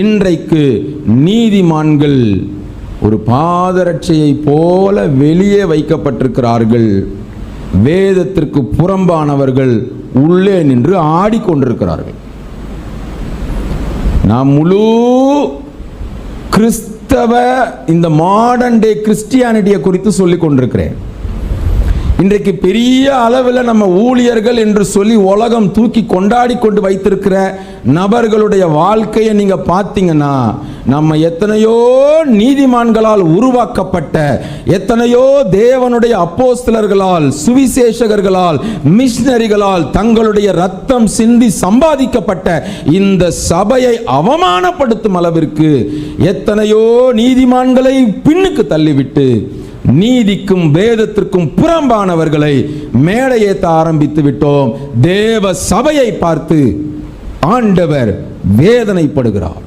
இன்றைக்கு நீதிமான்கள் ஒரு பாதரட்சையை போல வெளியே வைக்கப்பட்டிருக்கிறார்கள். வேதத்திற்கு புறம்பானவர்கள் உள்ளே நின்று ஆடிக்கொண்டிருக்கிறார்கள். நான் முழு கிறிஸ்தவ இந்த மாடர்ன் டே கிறிஸ்டியானிட்டியை குறித்து சொல்லிக் கொண்டிருக்கிறேன் இன்றைக்கு பெரிய அளவில் நம்ம ஊழியர்கள் என்று சொல்லி உலகம் தூக்கி கொண்டாடி கொண்டு வைத்திருக்கிற நபர்களுடைய வாழ்க்கையை நீங்க பார்த்தீங்கன்னா நம்ம எத்தனையோ நீதிமான்களால் உருவாக்கப்பட்ட எத்தனையோ தேவனுடைய அப்போஸ்தலர்களால் சுவிசேஷகர்களால் மிஷினரிகளால் தங்களுடைய ரத்தம் சிந்தி சம்பாதிக்கப்பட்ட இந்த சபையை அவமானப்படுத்தும் அளவிற்கு எத்தனையோ நீதிமான்களை பின்னுக்கு தள்ளிவிட்டு நீதிக்கும் வேதத்திற்கும் புறம்பானவர்களை மேடையேற்ற ஆரம்பித்து விட்டோம். தேவ சபையை பார்த்து ஆண்டவர் வேதனைப்படுகிறார்.